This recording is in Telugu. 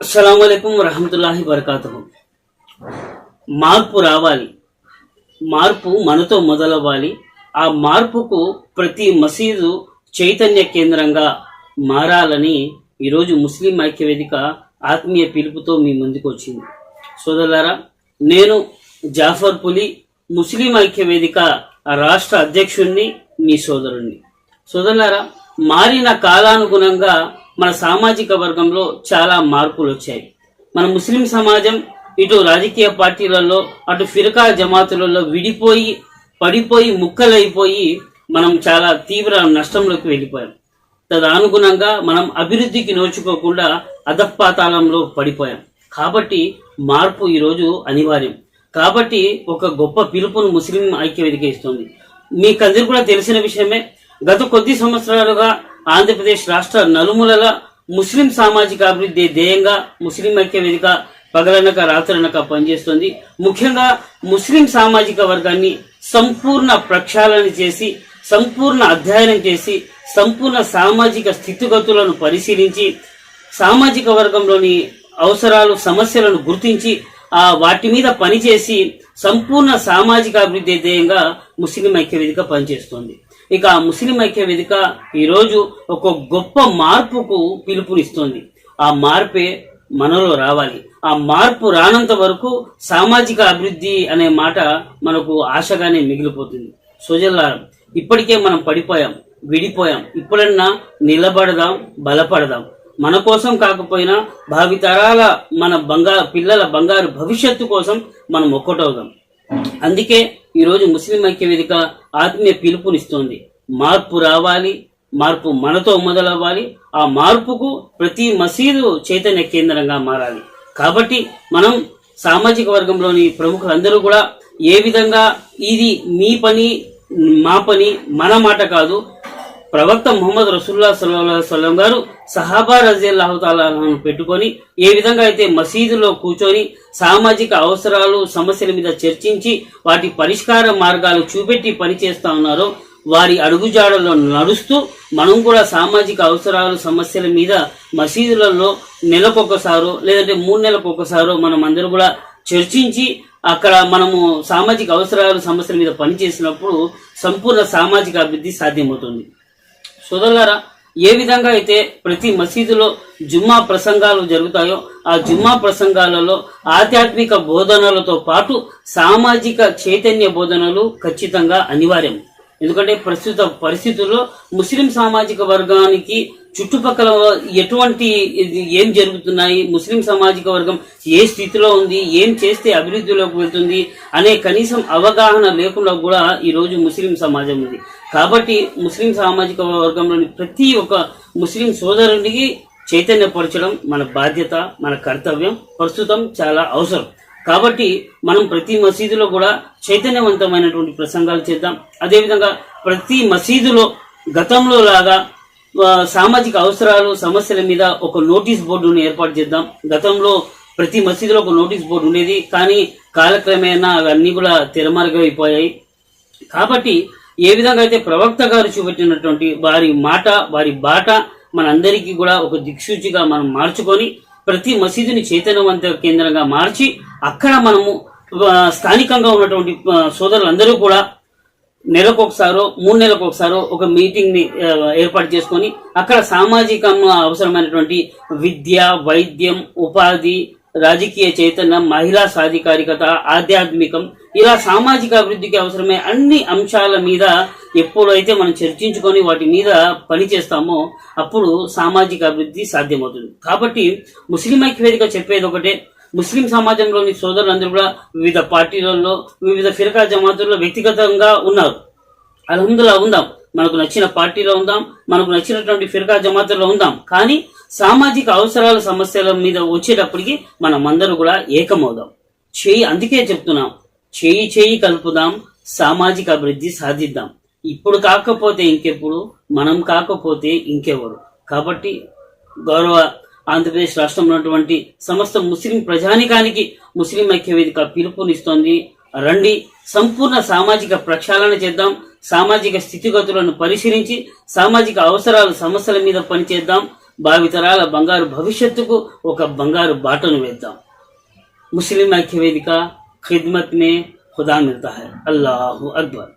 అస్సలం అయికం వరహమతుల్లాహి వరకాతు మార్పు రావాలి. మార్పు మనతో మొదలవ్వాలి. ఆ మార్పుకు ప్రతి మసీదు చైతన్య కేంద్రంగా మారాలని ఈరోజు ముస్లిం ఐక్యవేదిక ఆత్మీయ పిలుపుతో మీ ముందుకు వచ్చింది. సోదరులారా నేను జాఫర్ పులి ముస్లిం ఐక్యవేదిక రాష్ట్ర అధ్యక్షుణ్ణి మీ సోదరుణ్ణి. సోదరులారా మారిన కాలానుగుణంగా మన సామాజిక వర్గంలో చాలా మార్పులు వచ్చాయి. మన ముస్లిం సమాజం ఇటు రాజకీయ పార్టీలలో అటు ఫిరకా జమాతులలో విడిపోయి పడిపోయి ముక్కలైపోయి మనం చాలా తీవ్ర నష్టంలోకి వెళ్ళిపోయాం. తదనుగుణంగా మనం అభివృద్ధికి నోచుకోకుండా అధపాతాళంలో పడిపోయాం. కాబట్టి మార్పు ఈరోజు అనివార్యం. కాబట్టి ఒక గొప్ప పిలుపును ముస్లిం ఐక్యవేదిక ఇస్తుంది. మీకందరికీ కూడా తెలిసిన విషయమే గత కొద్ది సంవత్సరాలుగా ఆంధ్రప్రదేశ్ రాష్ట్ర నలుమూలల ముస్లిం సామాజిక అభివృద్ధి ధ్యేయంగా ముస్లిం ఐక్యవేదిక పగలనక రాత్రనక పనిచేస్తుంది. ముఖ్యంగా ముస్లిం సామాజిక వర్గాన్ని సంపూర్ణ ప్రక్షాళన చేసి సంపూర్ణ అధ్యయనం చేసి సంపూర్ణ సామాజిక స్థితిగతులను పరిశీలించి సామాజిక వర్గంలోని అవసరాలు సమస్యలను గుర్తించి ఆ వాటి మీద పనిచేసి సంపూర్ణ సామాజిక అభివృద్ధి ధ్యేయంగా ముస్లిం ఐక్యవేదిక పనిచేస్తుంది. ఇక ఆ ముస్లిం ఐక్యవేదిక ఈరోజు ఒక గొప్ప మార్పుకు పిలుపునిస్తుంది. ఆ మార్పే మనలో రావాలి. ఆ మార్పు రానంత వరకు సామాజిక అభివృద్ధి అనే మాట మనకు ఆశగానే మిగిలిపోతుంది. సోజల్లారం ఇప్పటికే మనం పడిపోయాం విడిపోయాం. ఇప్పుడన్నా నిలబడదాం బలపడదాం. మన కోసం కాకపోయినా భావితరాల మన బంగారు పిల్లల బంగారు భవిష్యత్తు కోసం మనం ఒక్కటవుదాం. అందుకే ఈరోజు ముస్లిం ఐక్య వేదిక ఆత్మీయ పిలుపునిస్తోంది. మార్పు రావాలి మార్పు మనతో మొదలవ్వాలి ఆ మార్పుకు ప్రతి మసీదు చైతన్య కేంద్రంగా మారాలి. కాబట్టి మనం సామాజిక వర్గంలోని ప్రముఖులందరూ కూడా ఏ విధంగా ఇది మీ పని మా పని మన మాట కాదు ప్రవక్త ముహమ్మద్ రసూల్లా సల్లాహం గారు సహాబా రజీల్లాహుతాలను పెట్టుకొని ఏ విధంగా అయితే మసీదులో కూర్చొని సామాజిక అవసరాలు సమస్యల మీద చర్చించి వాటి పరిష్కార మార్గాలు చూపెట్టి పనిచేస్తా ఉన్నారో వారి అడుగుజాడల్లో నడుస్తూ మనం కూడా సామాజిక అవసరాలు సమస్యల మీద మసీదులలో నెలకొకసారో లేదంటే మూడు నెలలకు ఒకసారో మనం అందరూ కూడా చర్చించి అక్కడ మనము సామాజిక అవసరాలు సమస్యల మీద పనిచేసినప్పుడు సంపూర్ణ సామాజిక అభివృద్ధి సాధ్యమవుతుంది. సోదరులారా ఏ విధంగా అయితే ప్రతి మసీదులో జుమ్మా ప్రసంగాలు జరుగుతాయో ఆ జుమ్మా ప్రసంగాలలో ఆధ్యాత్మిక బోధనలతో పాటు సామాజిక చైతన్య బోధనలు ఖచ్చితంగా అనివార్యం. ఎందుకంటే ప్రస్తుత పరిస్థితుల్లో ముస్లిం సామాజిక వర్గానికి చుట్టుపక్కల ఎటువంటి ఏం జరుగుతున్నాయి? ముస్లిం సామాజిక వర్గం ఏ స్థితిలో ఉంది? ఏం చేస్తే అభివృద్ధిలోకి వెళ్తుంది? అనే కనీసం అవగాహన లేకుండా కూడా ఈరోజు ముస్లిం సమాజం ఉంది. కాబట్టి ముస్లిం సామాజిక వర్గంలోని ప్రతి ఒక్క ముస్లిం సోదరునికి చైతన్యపరచడం మన బాధ్యత మన కర్తవ్యం ప్రస్తుతం చాలా అవసరం. కాబట్టి మనం ప్రతి మసీదులో కూడా చైతన్యవంతమైనటువంటి ప్రసంగాలు చేద్దాం. అదేవిధంగా ప్రతి మసీదులో గతంలో లాగా సామాజిక అవసరాలు సమస్యల మీద ఒక నోటీస్ బోర్డును ఏర్పాటు చేద్దాం. గతంలో ప్రతి మసీదులో ఒక నోటీస్ బోర్డు ఉండేది కానీ కాలక్రమేణా అవన్నీ కూడా తెరమరుగైపోయాయి కాబట్టి ఏ విధంగా అయితే ప్రవక్త గారు చూపెట్టినటువంటి వారి మాట వారి బాట మనందరికీ కూడా ఒక దిక్సూచిగా మనం మార్చుకొని ప్రతి మసీదుని చైతన్యవంత కేంద్రంగా మార్చి అక్కడ మనము స్థానికంగా ఉన్నటువంటి సోదరులందరూ కూడా నెలకు ఒకసారో మూడు నెలలకు ఒకసారో ఒక మీటింగ్ని ఏర్పాటు చేసుకొని అక్కడ సామాజిక అవసరమైనటువంటి విద్య వైద్యం ఉపాధి రాజకీయ చైతన్యం మహిళా సాధికారికత ఆధ్యాత్మికం ఇలా సామాజిక అభివృద్ధికి అవసరమే అన్ని అంశాల మీద ఎప్పుడైతే మనం చర్చించుకొని వాటి మీద పని చేస్తామో అప్పుడు సామాజిక అభివృద్ధి సాధ్యమవుతుంది. కాబట్టి ముస్లిం ఐక్యవేదిక చెప్పేది ఒకటే ముస్లిం సమాజంలోని సోదరులందరూ కూడా వివిధ పార్టీలలో వివిధ ఫిరకా జమాతుల్లో వ్యక్తిగతంగా ఉన్నారు. అలహందులా ఉందాం. మనకు నచ్చిన పార్టీలో ఉందాం. మనకు నచ్చినటువంటి ఫిర్కా జమాతుల్లో ఉందాం. కానీ సామాజిక అవసరాల సమస్యల మీద వచ్చేటప్పటికి మనం అందరూ కూడా ఏకమవుదాం. చేయి అందుకే చెప్తున్నాం. చేయి చేయి కలుపుదాం. సామాజిక అభివృద్ధి సాధిద్దాం. ఇప్పుడు కాకపోతే ఇంకెప్పుడు మనం కాకపోతే ఇంకెవరు. కాబట్టి గౌరవ ఆంధ్రప్రదేశ్ రాష్ట్రంలో ఉన్నటువంటి సమస్త ముస్లిం ప్రజానికానికి ముస్లిం ఐక్యవేదిక పిలుపునిస్తోంది. రండి సంపూర్ణ సామాజిక ప్రక్షాళన చేద్దాం సామాజిక స్థితిగతులను పరిశీలించి సామాజిక అవసరాలు సమస్యల మీద పనిచేద్దాం భావితరాల బంగారు భవిష్యత్తుకు ఒక బంగారు బాటను వేద్దాం. ముస్లిం ఐక్య వేదిక ఖిద్మత్ మే ఖుదా మిల్తా హై అల్లాహు అక్బర్.